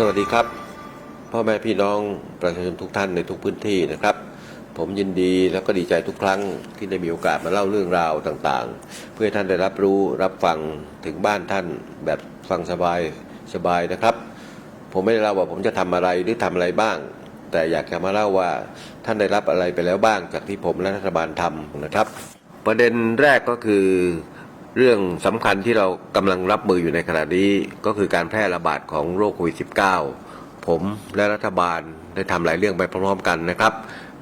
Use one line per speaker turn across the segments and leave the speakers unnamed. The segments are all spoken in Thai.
สวัสดีครับพ่อแม่พี่น้องประชาชนทุกท่านในทุกพื้นที่นะครับ ผมยินดีแล้วก็ดีใจทุกครั้งที่ได้มีโอกาสมาเล่าเรื่องราวต่างๆ เพื่อท่านได้รับรู้รับฟังถึงบ้านท่านแบบฟังสบายสบายนะครับ ผมไม่ได้เล่าว่าผมจะทำอะไรหรือทำอะไรบ้าง แต่อยากจะมาเล่าว่าท่านได้รับอะไรไปแล้วบ้างจากที่ผมและรัฐบาลทำนะครับ ประเด็นแรกก็คือ เรื่องสำคัญที่เรากำลังรับมืออยู่ในขณะนี้ก็คือการแพร่ระบาดของโรคโควิด -19 ผมและรัฐบาลได้ทำหลายเรื่องไปพร้อมๆกันนะครับ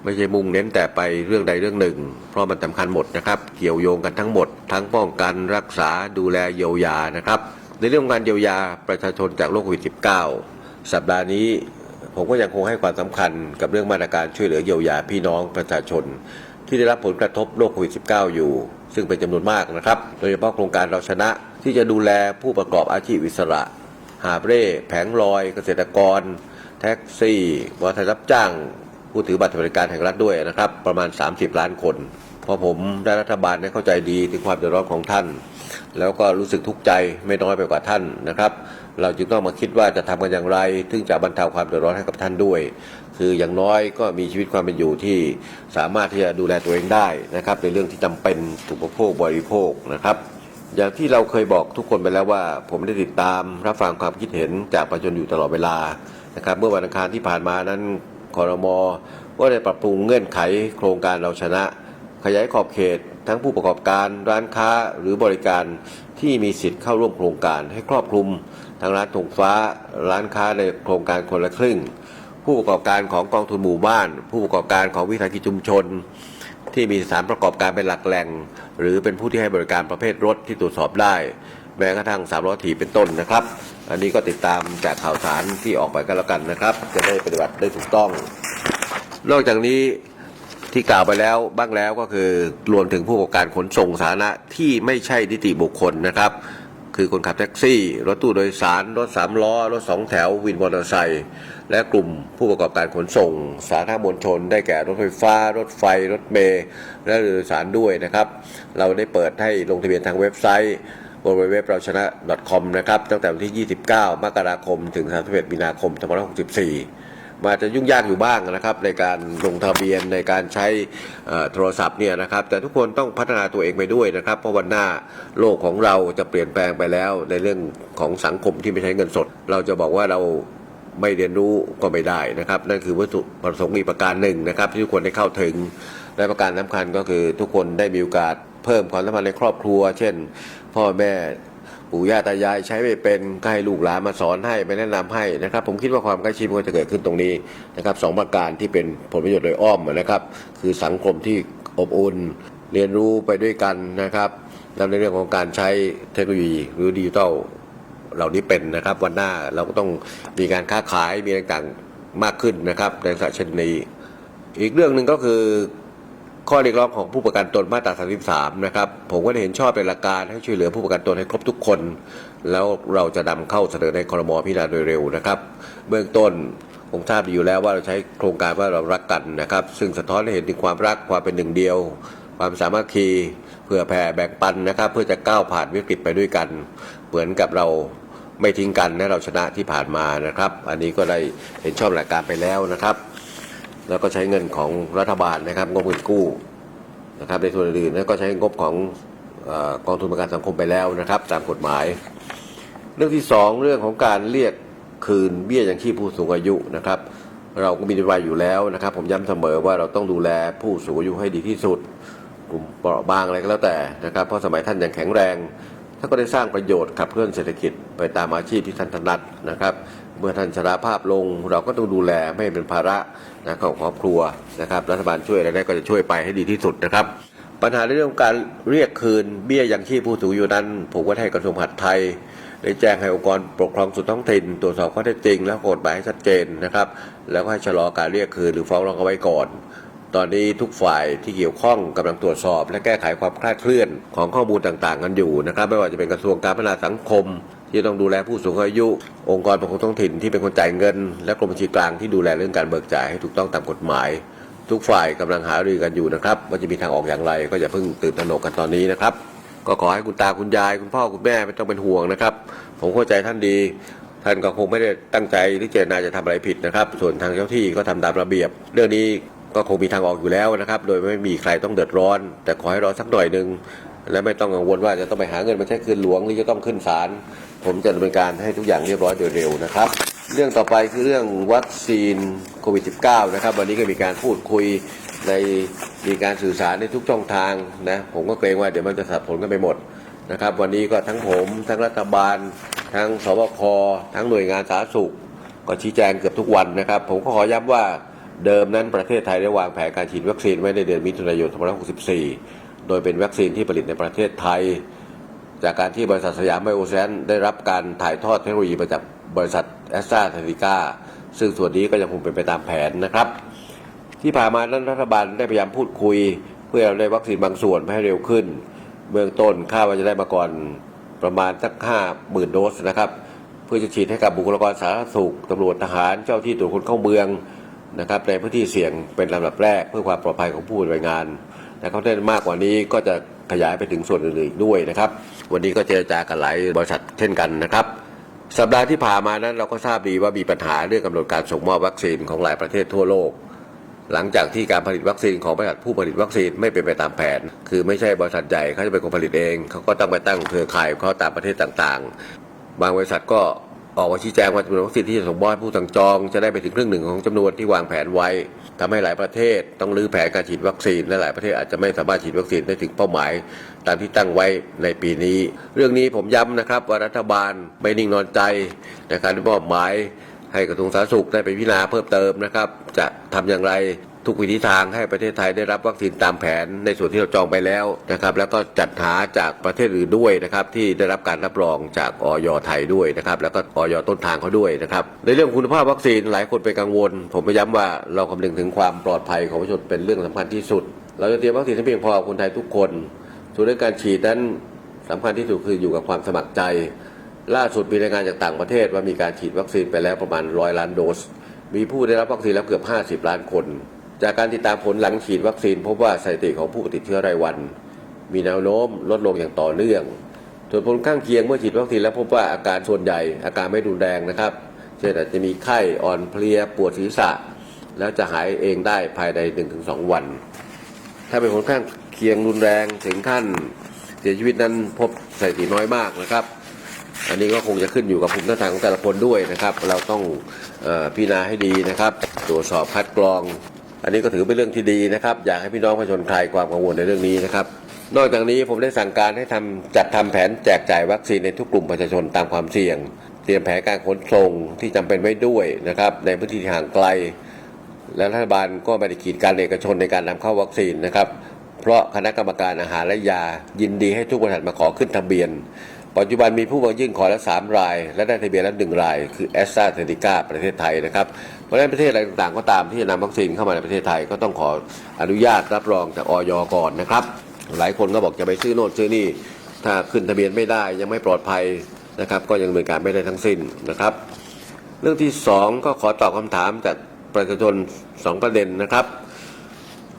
ไม่ใช่มุ่งเน้นแต่ไปเรื่องใดเรื่องหนึ่ง เพราะมันสำคัญหมดนะครับ เกี่ยวโยงกันทั้งหมด ทั้งป้องกันรักษาดูแลเยียวยานะครับ ในเรื่องของการเยียวยาประชาชนจากโรคโควิด -19 สัปดาห์นี้ผมก็ยังคงให้ความสำคัญกับเรื่องมาตรการช่วยเหลือเยียวยาพี่น้องประชาชน ที่ได้รับผลกระทบโรคโควิด -19 อยู่ ซึ่งเป็นจำนวนมากนะครับ โดยเฉพาะโครงการเราชนะที่จะดูแลผู้ประกอบอาชีพอิสระ หาเร่แผงลอย เกษตรกร แท็กซี่บริษัทรับจ้าง ผู้ถือบัตรสวัสดิการแห่งรัฐด้วยนะครับ ประมาณ 30 ล้านคน เพราะผมได้รัฐบาลได้เข้าใจดีถึงความเดือดร้อนของท่าน แล้วก็รู้สึกทุกข์ใจไม่น้อยไปกว่าท่านนะครับ เราจึงต้องมาคิดว่าจะทำกันอย่างไรถึงจะบรรเทาความเดือดร้อนให้กับท่านด้วย คืออย่างน้อยก็มีชีวิตความเป็นอยู่ที่สามารถที่จะดูแลตัวเองได้นะครับ ในเรื่องที่จำเป็นถูกประโภคบริโภคนะครับอย่างที่เราเคยบอกทุกคนไปแล้วว่า ผมได้ติดตามรับฟังความคิดเห็นจากประชาชนอยู่ตลอดเวลานะครับเมื่อวันอังคารที่ผ่านมานั้นคอรมอก็ได้ปรับปรุงเงื่อนไขโครงการเราชนะ ขยายขอบเขต ทั้งผู้ประกอบการร้านค้าหรือบริการที่มีสิทธิ์เข้าร่วมโครงการให้ครอบคลุมทั้งร้านธงฟ้า ร้านค้าในโครงการคนละครึ่ง ผู้ประกอบการของกองทุนหมู่บ้าน ผู้ประกอบการของวิสาหกิจชุมชน ที่มีสถานประกอบการเป็นหลักแหล่ง หรือเป็นผู้ที่ให้บริการประเภทรถที่ตรวจสอบได้ แม้กระทั่งสามล้อถีเป็นต้นนะครับ อันนี้ก็ติดตามจากข่าวสารที่ออกไปกันแล้วกันนะครับ จะได้ปฏิบัติได้ถูกต้อง นอกจากนี้ ที่กล่าวไปแล้วบ้างแล้วก็คือรวมถึงผู้ประกอบการขนส่งสาธารณะที่ไม่ใช่นิติบุคคลนะครับ คือคนขับแท็กซี่ รถตู้โดยสาร รถสามล้อ รถสองแถว วินมอเตอร์ไซค์และกลุ่มผู้ประกอบการขนส่ง สาธารณมวลชน ได้แก่รถไฟฟ้า รถไฟ รถเมล์และเรือโดยสารด้วยนะครับ เราได้เปิดให้ลงทะเบียนทางเว็บไซต์ w w w เราชนะ .com นะครับตั้งแต่วันที่ 29 มกราคม ถึง 31 มีนาคม 2564 มาจะยุ่งยากอยู่บ้างนะครับในการลงทะเบียนในการใช้โทรศัพท์เนี่ยนะครับแต่ทุกคนต้องพัฒนาตัวเองไปด้วยนะครับ เพราะวันหน้าโลกของเราจะเปลี่ยนแปลงไปแล้ว ในเรื่องของสังคมที่ไม่ใช้เงินสด เราจะบอกว่าเราไม่เรียนรู้ก็ไม่ได้นะครับ นั่นคือวัตถุประสงค์อีกประการหนึ่งนะครับ ที่ทุกคนได้เข้าถึงและประการสำคัญก็คือทุกคนได้มีโอกาสเพิ่มความสัมพันธ์ในครอบครัว เช่น พ่อแม่ ปู่ย่าตายายใช้ไม่เป็นก็ให้ลูกหลานมาสอนให้ไปแนะนำให้นะครับ ผมคิดว่าความใกล้ชิดมันก็จะเกิดขึ้นตรงนี้นะครับสองประการที่เป็นผลประโยชน์โดยอ้อมนะครับ คือสังคมที่อบอุ่นเรียนรู้ไปด้วยกันนะครับแล้วในเรื่องของการใช้เทคโนโลยีหรือดิจิทัลเหล่านี้เป็นนะครับวันหน้าเราก็ต้องมีการค้าขายมีอะไรต่างๆมากขึ้นนะครับในลักษณะเช่นนี้ อีกเรื่องหนึ่งก็คือ ข้อเรียกร้องของผู้ประกันตนมาตรา 33 นะครับ ผมก็ได้เห็นชอบเป็นหลักการให้ช่วยเหลือผู้ประกันตนให้ครบทุกคน แล้วเราจะนำเข้าเสนอในคอรมอพิจารณาโดยเร็วนะครับ เบื้องต้นคงทราบดีอยู่แล้วว่าเราใช้โครงการว่าเรารักกันนะครับ ซึ่งสะท้อนให้เห็นถึงความรักความเป็นหนึ่งเดียว ความสามัคคีเพื่อแผ่แบ่งปันนะครับ เพื่อจะก้าวผ่านวิกฤตไปด้วยกัน เหมือนกับเราไม่ทิ้งกันและเราชนะที่ผ่านมานะครับ อันนี้ก็ได้เห็นชอบหลักการไปแล้วนะครับ แล้วก็ใช้เงินของรัฐบาลนะครับงบเงินกู้นะครับในส่วนอื่นแล้วก็ใช้งบของกองทุนประกันสังคมไปแล้วนะครับ ตามกฎหมาย เรื่องที่สองเรื่องของการเรียกคืนเบี้ยยังชีพผู้สูงอายุนะครับ เราก็มีนโยบายอยู่แล้วนะครับ ผมย้ำเสมอว่าเราต้องดูแลผู้สูงอายุให้ดีที่สุด กลุ่มเปราะบางอะไรก็แล้วแต่นะครับ เพราะสมัยท่านยังแข็งแรง ท่านก็ได้สร้างประโยชน์ขับเคลื่อนเศรษฐกิจไปตามอาชีพที่ท่านถนัดนะครับ เมื่อท่านชราภาพลงเราก็ต้องดูแลไม่ให้เป็นภาระนะของครอบครัวนะครับ รัฐบาลช่วยอะไรได้ก็จะช่วยไปให้ดีที่สุดนะครับ ปัญหาในเรื่องของการเรียกคืนเบี้ยยังชีพผู้สูงอายุนั้นผมก็ให้กระทรวงมหาดไทยได้แจ้งให้องค์กรปกครองส่วนท้องถิ่นตรวจสอบข้อเท็จจริง และกฎหมายให้ชัดเจนนะครับ แล้วก็ให้ชะลอการเรียกคืนหรือฟ้องร้องเอาไว้ก่อน ตอนนี้ทุกฝ่ายที่เกี่ยวข้องกำลังตรวจสอบ และแก้ไขความคลาดเคลื่อนของข้อมูลต่างๆ กันอยู่นะครับ ไม่ว่าจะเป็นกระทรวงการพัฒนาสังคม ที่ต้องดูแลผู้สูงอายุ องค์กรปกครองท้องถิ่นที่เป็นคนจ่ายเงิน และกรมบัญชีกลางที่ดูแลเรื่องการเบิกจ่ายให้ถูกต้องตามกฎหมาย ทุกฝ่ายกำลังหารือกันอยู่นะครับว่าจะมีทางออกอย่างไร ก็อย่าเพิ่งตื่นตระหนกกันตอนนี้นะครับ ก็ขอให้คุณตาคุณยาย คุณพ่อคุณแม่ไม่ต้องเป็นห่วงนะครับ ผมเข้าใจท่านดีท่านก็คงไม่ได้ตั้งใจหรือเจตนาจะทำอะไรผิดนะครับ ส่วนทางเจ้าที่ก็ทำตามระเบียบ เรื่องนี้ ก็คงมีทางออกอยู่แล้วนะครับ โดยไม่มีใครต้องเดือดร้อน แต่ขอให้รอสักหน่อยหนึ่งและไม่ต้องกังวลว่าจะต้องไปหาเงินมาใช้คืนหลวงหรือจะต้องขึ้นศาลผมจะดำเนินการให้ทุกอย่างเรียบร้อยโดยเร็วนะครับ เรื่องต่อไปคือเรื่องวัคซีนโควิด -19 นะครับ วันนี้ก็มีการพูดคุยในมีการสื่อสารในทุกช่องทางนะผมก็เกรงว่าเดี๋ยวมันจะสับสนกันไปหมดนะครับ วันนี้ก็ทั้งผมทั้งรัฐบาล ทั้งสบคทั้งหน่วยงานสาธารณสุข ก็ชี้แจงเกือบทุกวันนะครับ ผมก็ขอย้ำว่า เดิมนั้นประเทศไทยได้วางแผนการฉีดวัคซีนไว้ในเดือนมิถุนายน 2564 โดยเป็นวัคซีนที่ผลิตในประเทศไทย จากการที่บริษัทสยามไบโอแซนได้รับการถ่ายทอดเทคโนโลยีมาจากบริษัทแอสตราเซเนกาซึ่งส่วนนี้ก็ยังคงเป็นไปตามแผนนะครับ ที่ผ่านมานั้นรัฐบาลได้พยายามพูดคุย เพื่อได้วัคซีนบางส่วนให้เร็วขึ้น เบื้องต้นคาดว่าจะได้มาก่อนประมาณสักห้าหมื่นโดสนะครับ เพื่อจะฉีดให้กับบุคลากรสาธารณสุขตำรวจทหารเจ้าที่ตรวจคนเข้าเมือง นะครับในพื้นที่เสี่ยงเป็นลำดับแรก เพื่อความปลอดภัยของผู้ปฏิบัติงานแต่เขาได้มากกว่านี้ก็จะขยายไปถึงส่วนอื่นๆด้วยนะครับ วันนี้ก็เจรจากันหลายบริษัทเช่นกันนะครับสัปดาห์ที่ผ่านมานั้นเราก็ทราบดีว่ามีปัญหาเรื่องกำหนดการส่งมอบวัคซีนของหลายประเทศทั่วโลก หลังจากที่การผลิตวัคซีนของบริษัทผู้ผลิตวัคซีนไม่เป็นไปตามแผน คือไม่ใช่บริษัทใหญ่เขาจะเป็นคนผลิตเองเขาก็ต้องไปตั้งเครือข่ายเขาตามประเทศต่างๆ บางบริษัทก็ ออกมาชี้แจงว่าจำนวนวัคซีนที่จะส่งมอบให้ผู้สั่งจองจะได้ไปถึงครึ่งหนึ่งของจำนวนที่วางแผนไว้ทำให้หลายประเทศต้องลื้อแผนการฉีดวัคซีนและหลายประเทศอาจจะไม่สามารถฉีดวัคซีนได้ถึงเป้าหมาย ตามที่ตั้งไว้ในปีนี้ เรื่องนี้ผมย้ำนะครับว่ารัฐบาลไม่นิ่งนอนใจในการมอบหมายให้กระทรวงสาธารณสุขได้ไปพิจารณาเพิ่มเติมนะครับ จะทำอย่างไร ทุกวิธีทางให้ประเทศไทยได้รับวัคซีนตามแผนในส่วนที่เราจองไปแล้วนะครับ แล้วก็จัดหาจากประเทศอื่นด้วยนะครับที่ได้รับการรับรองจากออยไทยด้วยนะครับแล้วก็ออยต้นทางเขาด้วยนะครับในเรื่องคุณภาพวัคซีนหลายคนเป็นกังวล ผมพยย้ำว่าเราคำนึงถึงความปลอดภัยของประชาชนเป็นเรื่องสำคัญที่สุด เราจะเตรียมวัคซีนให้เพียงพอคนไทยทุกคนส่วนเรื่องการฉีดนั้นสำคัญที่สุดคืออยู่กับความสมัครใจ ล่าสุดมีรายงานจากต่างประเทศว่ามีการฉีดวัคซีนไปแล้วประมาณร้อยล้านโดส มีผู้ได้รับวัคซีนแล้วเกือบ 50 ล้านคน จากการติดตามผลหลังฉีดวัคซีน พบว่าสถิติของผู้ติดเชื้อรายวัน มีแนวโน้มลดลงอย่างต่อเนื่อง ส่วนผลข้างเคียงเมื่อฉีดวัคซีนแล้วพบว่าอาการส่วนใหญ่อาการไม่รุนแรงนะครับ เช่นอาจจะมีไข้อ่อนเพลียปวดศีรษะ แล้วจะหายเองได้ภายใน 1-2 วัน ถ้าเป็นผลข้างเคียงรุนแรงถึงขั้นเสียชีวิตนั้นพบสถิติน้อยมากนะครับอันนี้ก็คงจะขึ้นอยู่กับภูมิต้านทานของแต่ละคนด้วยนะครับ เราต้องออพิจารณาให้ดีนะครับ ตรวจสอบคัดกรอง อันนี้ก็ถือเป็นเรื่องที่ดีนะครับ อยากให้พี่น้องประชาชนคลายความกังวลในเรื่องนี้นะครับ นอกจากนี้ผมได้สั่งการให้ทำจัดทำแผนแจกจ่ายวัคซีนในทุกกลุ่มประชาชนตามความเสี่ยง เตรียมแผนการขนส่งที่จำเป็นไว้ด้วยนะครับในพื้นที่ห่างไกล และรัฐบาลก็ไม่ได้ขีดการเอกชนในการนำเข้าวัคซีนนะครับ เพราะคณะกรรมการอาหารและยายินดีให้ทุกบริษัทมาขอขึ้นทะเบียน ปัจจุบันมีผู้มายื่นขอแล้วสามราย และได้ทะเบียนแล้วหนึ่งราย คือแอสตราเซเนกาประเทศไทยนะครับ เพราะฉะนั้นประเทศอะไรต่างๆ ก็ตามที่จะนำวัคซีนเข้ามาในประเทศไทยก็ต้องขออนุญาตรับรองจากออยก่อนนะครับ หลายคนก็บอกจะไปซื้อโน่นซื้อนี่ ถ้าขึ้นทะเบียนไม่ได้ยังไม่ปลอดภัยนะครับ ก็ยังดำเนินการไม่ได้ทั้งสิ้นนะครับ เรื่องที่สองก็ขอตอบคำถามจากประชาชนสองประเด็นนะครับ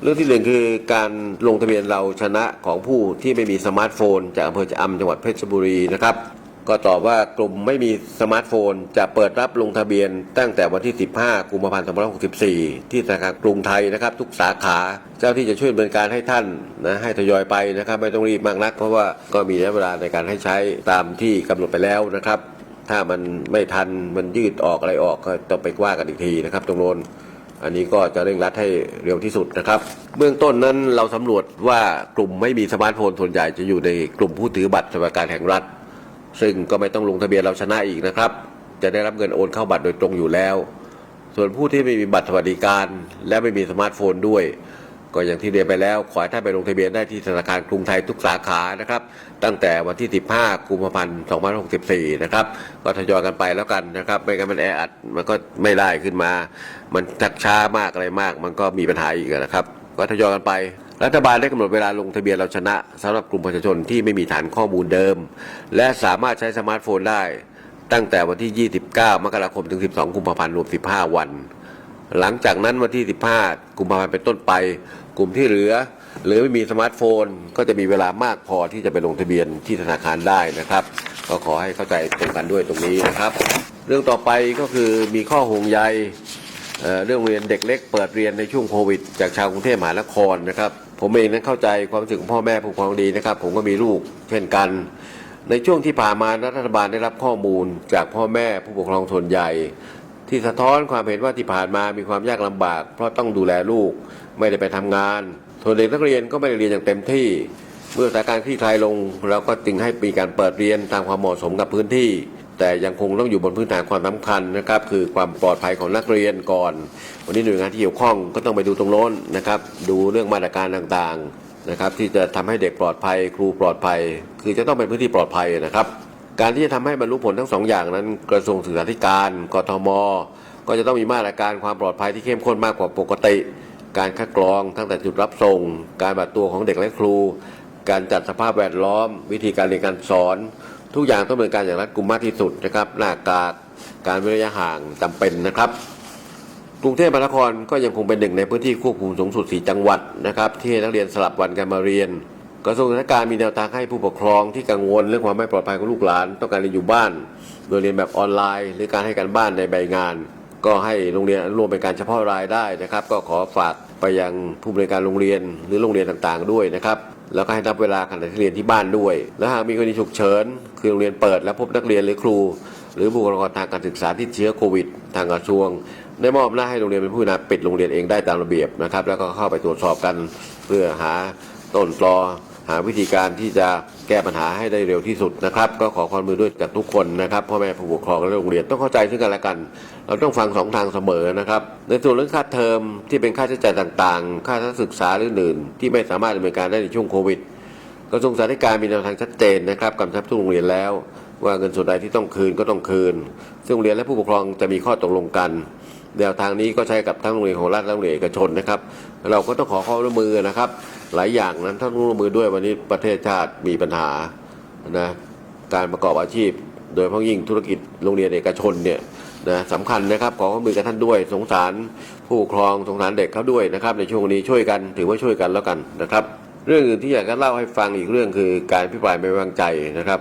เรื่องที่หนึ่งคือการลงทะเบียนเราชนะของผู้ที่ไม่มีสมาร์ทโฟน จากอำเภอชะอำจังหวัดเพชรบุรีนะครับก็ตอบว่ากลุ่มไม่มีสมาร์ทโฟน จะเปิดรับลงทะเบียนตั้งแต่วันที่ 15 กุมภาพันธ์ 2564 ที่ธนาคารกรุงไทยนะครับ ทุกสาขา เจ้าที่จะช่วยดำเนินการให้ท่านนะให้ทยอยไปนะครับ ไม่ต้องรีบมากนัก เพราะว่าก็มีระยะเวลาในการให้ใช้ตามที่กำหนดไปแล้วนะครับ ถ้ามันไม่ทันมันยืดออกอะไรออกก็ต้องไปว่ากันอีกทีนะครับตรงโน้น อันนี้ก็จะเร่งรัดให้เร็วที่สุดนะครับ เบื้องต้นนั้นเราสำรวจว่ากลุ่มไม่มีสมาร์ทโฟนส่วนใหญ่จะอยู่ในกลุ่มผู้ถือบัตรสวัสดิการแห่งรัฐ ซึ่งก็ไม่ต้องลงทะเบียนเราชนะอีกนะครับ จะได้รับเงินโอนเข้าบัตรโดยตรงอยู่แล้ว ส่วนผู้ที่ไม่มีบัตรสวัสดิการ และไม่มีสมาร์ทโฟนด้วย ก็อย่างที่เรียนไปแล้ว ขอให้ท่านไปลงทะเบียนได้ที่ธนาคารกรุงไทยทุกสาขานะครับ ตั้งแต่วันที่ 15 กุมภาพันธ์2564 นะครับ ก็ทยอยกันไปแล้วกันนะครับ ไม่งั้นมันแออัด มันก็ไม่ได้ขึ้นมา มันชักช้ามากอะไรมาก มันก็มีปัญหาอีกนะครับ ก็ทยอยกันไปรัฐบาลได้กำหนดเวลาลงทะเบียนเราชนะสำหรับกลุ่มประชาชนที่ไม่มีฐานข้อมูลเดิม และสามารถใช้สมาร์ทโฟนได้ ตั้งแต่วันที่ 29 มกราคมถึง 12 กุมภาพันธ์รวม 15 วัน หลังจากนั้นวันที่ 15 กุมภาพันธ์เป็นต้นไป กลุ่มที่เหลือ หรือไม่มีสมาร์ทโฟน ก็จะมีเวลามากพอที่จะไปลงทะเบียนที่ธนาคารได้นะครับ ก็ขอให้เข้าใจตรงกันด้วยตรงนี้นะครับ เรื่องต่อไปก็คือมีข้อห่วงใยเรื่องโรงเรียนเด็กเล็กเปิดเรียนในช่วงโควิด จากชาวกรุงเทพมหานครนะครับ ผมเองนั้นเข้าใจความรู้สึกของพ่อแม่ผู้ปกครองดีนะครับ ผมก็มีลูกเช่นกัน ในช่วงที่ผ่านมารัฐบาลได้รับข้อมูลจากพ่อแม่ผู้ปกครองส่วนใหญ่ ที่สะท้อนความเห็นว่าที่ผ่านมามีความยากลำบาก เพราะต้องดูแลลูกไม่ได้ไปทำงานส่วนเด็กนักเรียนก็ไม่ได้เรียนอย่างเต็มที่ เมื่อสถานการณ์คลี่คลายลงเราก็จึงให้มีการเปิดเรียนตามความเหมาะสมกับพื้นที่ แต่ยังคงต้องอยู่บนพื้นฐานความสำคัญนะครับ คือความปลอดภัยของนักเรียนก่อน วันนี้หน่วยงานที่เกี่ยวข้องก็ต้องไปดูตรงโน้นนะครับ ดูเรื่องมาตรการต่างๆนะครับ ที่จะทำให้เด็กปลอดภัย ครูปลอดภัย คือจะต้องเป็นพื้นที่ปลอดภัยนะครับ การที่จะทำให้บรรลุผลทั้งสองอย่างนั้น กระทรวงศึกษาธิการกทม ก็จะต้องมีมาตรการความปลอดภัยที่เข้มข้นมากกว่าปกติ การคัดกรองตั้งแต่จุดรับส่ง การบัดตัวของเด็กและครู การจัดสภาพแวดล้อม วิธีการเรียนการสอน ทุกอย่างต้องดำเป็นการอย่างรัดกุมมากที่สุดนะครับหน้ากากการเว้นระยะห่างจำเป็นนะครับกรุงเทพมหานครก็ยังคงเป็นหนึ่งในพื้นที่ควบคุมสูงสุด 4 จังหวัดนะครับที่นักเรียนสลับวันกันมาเรียน กระทรวงศึกษาการมีแนวทางให้ผู้ปกครองที่กังวลเรื่องความไม่ปลอดภัยของลูกหลาน ต้องการเรียนอยู่บ้าน โดยเรียนแบบออนไลน์ หรือการให้การบ้านในใบงาน ก็ให้โรงเรียนรวมเป็นการเฉพาะรายได้นะครับ ก็ขอฝากไปยังผู้บริการโรงเรียนหรือโรงเรียนต่างๆ ด้วยนะครับแล้วก็ให้นับเวลาขณะที่เรียนที่บ้านด้วย และหากมีกรณีฉุกเฉินคือโรงเรียนเปิด แล้วพบนักเรียนหรือครู หรือบุคลากรทางการศึกษาที่เชื้อโควิด ทางกระทรวง ได้มอบหน้าจให้โรงเรียนเป็นผู้นำปิดโรงเรียนเองได้ตามระเบียบนะครับ แล้วก็เข้าไปตรวจสอบกันเพื่อหาต้นตอ หาวิธีการที่จะแก้ปัญหาให้ได้เร็วที่สุดนะครับ ก็ขอความร่วมมือด้วยจากทุกคนนะครับพ่อแม่ผู้ปกครองและโรงเรียนต้องเข้าใจซึ่งกันและกัน เราต้องฟังสองทางเสมอนะครับ ในส่วนเรื่องค่าเทอมที่เป็นค่าใช้จ่ายต่างๆ ค่าทัศนศึกษาหรืออื่นที่ไม่สามารถดำเนินการได้ในช่วงโควิดกระทรวงสาธารณการมีแนวทางชัดเจนนะครับกำชับทุกโรงเรียนแล้ว ว่าเงินส่วนใดที่ต้องคืนก็ต้องคืน ซึ่งโรงเรียนและผู้ปกครองจะมีข้อตกลงกันแนวทางนี้ก็ใช้กับทั้งโรงเรียนของรัฐและโรงเรียนเอกชนนะครับ เราก็ต้องขอความร่วมมือนะครับ หลายอย่างนั้นต้องร่วมมือด้วยวันนี้ประเทศชาติมีปัญหานะการประกอบอาชีพ โดยเฉพาะยิ่งธุรกิจโรงเรียนเอกชนเนี่ยนะสำคัญนะครับขอความมือกับท่านด้วยสงสารผู้ปกครองสงสารเด็กเขาด้วยนะครับ ในช่วงนี้ช่วยกันถือว่าช่วยกันแล้วกันนะครับ เรื่องอื่นที่อยากจะเล่าให้ฟังอีกเรื่องคือการพิปรายไม่ไว้วางใจนะครับ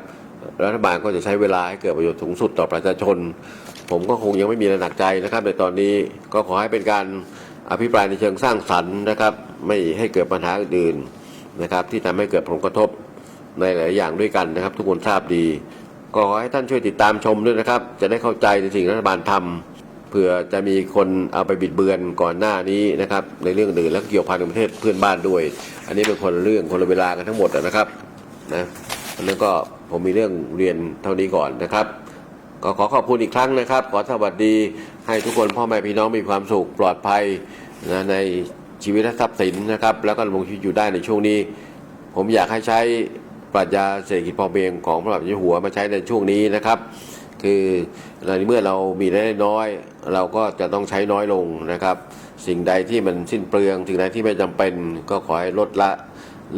รัฐบาลก็จะใช้เวลาให้เกิดประโยชน์สูงสุดต่อประชาชน ผมก็คงยังไม่มีอะไรหนักใจนะครับ ในตอนนี้ก็ขอให้เป็นการอภิปรายในเชิงสร้างสรรค์นะครับ ไม่ให้เกิดปัญหาอื่นนะครับ ที่ทำให้เกิดผลกระทบในหลายอย่างด้วยกันนะครับ ทุกคนทราบดี ก็ขอให้ท่านช่วยติดตามชมด้วยนะครับ จะได้เข้าใจในสิ่งรัฐบาลทำเผื่อจะมีคนเอาไปบิดเบือนก่อนหน้านี้นะครับ ในเรื่องอื่นแล้วเกี่ยวพันกับประเทศเพื่อนบ้านด้วย อันนี้เป็นคนเรื่องคนละเวลากันทั้งหมดนะครับนะอันนั้นก็ผมมีเรื่องเรียนเท่านี้ก่อนนะครับก็ขอขอบคุณอีกครั้งนะครับ ขอสวัสดีให้ทุกคนพ่อแม่พี่น้องมีความสุขปลอดภัยนะใน ชีวิตและทรัพย์สินนะครับ แล้วก็ดำรงชีวิตอยู่ได้ในช่วงนี้ ผมอยากให้ใช้ปรัชญาเศรษฐกิจพอเพียงของพระบาทสมเด็จหัวมาใช้ในช่วงนี้นะครับ คือในเมื่อเรามีรายได้น้อย เราก็จะต้องใช้น้อยลงนะครับ สิ่งใดที่มันสิ้นเปลืองสิ่งใดที่ไม่จำเป็นก็ขอให้ลดละ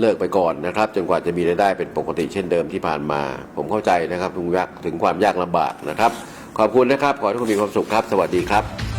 เลิกไปก่อนนะครับจนกว่าจะมีรายได้เป็นปกติเช่นเดิมที่ผ่านมา ผมเข้าใจนะครับถึงยากถึงความยากลำบากนะครับ ขอบคุณนะครับ ขอให้ทุกคนมีความสุขครับ สวัสดีครับ